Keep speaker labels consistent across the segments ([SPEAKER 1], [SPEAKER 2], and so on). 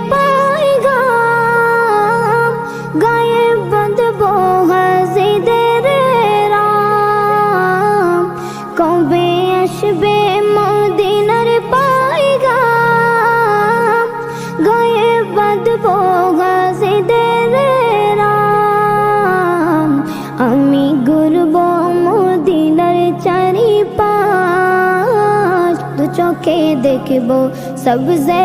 [SPEAKER 1] মদিনার পায়গাম গায়ে বাঁধব হাজিদের রাম। কবে আসবে মদিনার পায়গাম গায়ে বাঁধব হাজিদের রাম। আমি ঘুরব মদিনার চারি চোখে দেখব সবজে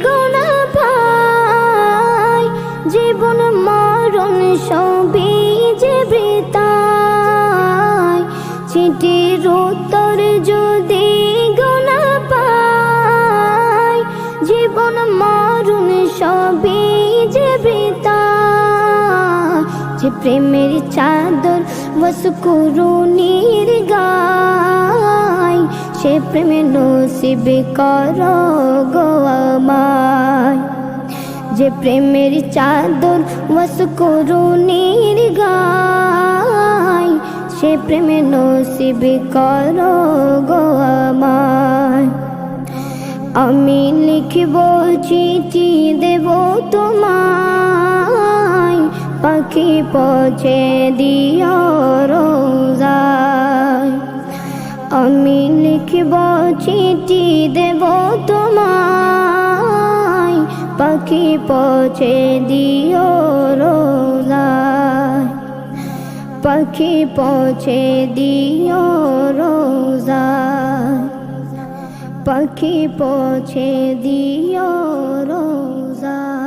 [SPEAKER 1] চিঠির উত্তর যদি গোনা পাই, জীবন মরণ সবই যে বৃতায় যে প্রেমের চাদর বস করুণীর গায়, সে প্রেমে নসিব কর গো আমায়। যে প্রেমের চাদর বস করুণীর গায় সে প্রেমে নসিব কর গো আমায় আমি লিখব চিঠি দেব তোমায়। পাখি পৌঁছে দিও রোজায়। আমি লিখব চিঠি দেব তোমায়। পাখি পৌঁছে দিও রোজায়। পাখি পৌঁছে দিও রোজা। পাখি পৌঁছে দিও রোজা।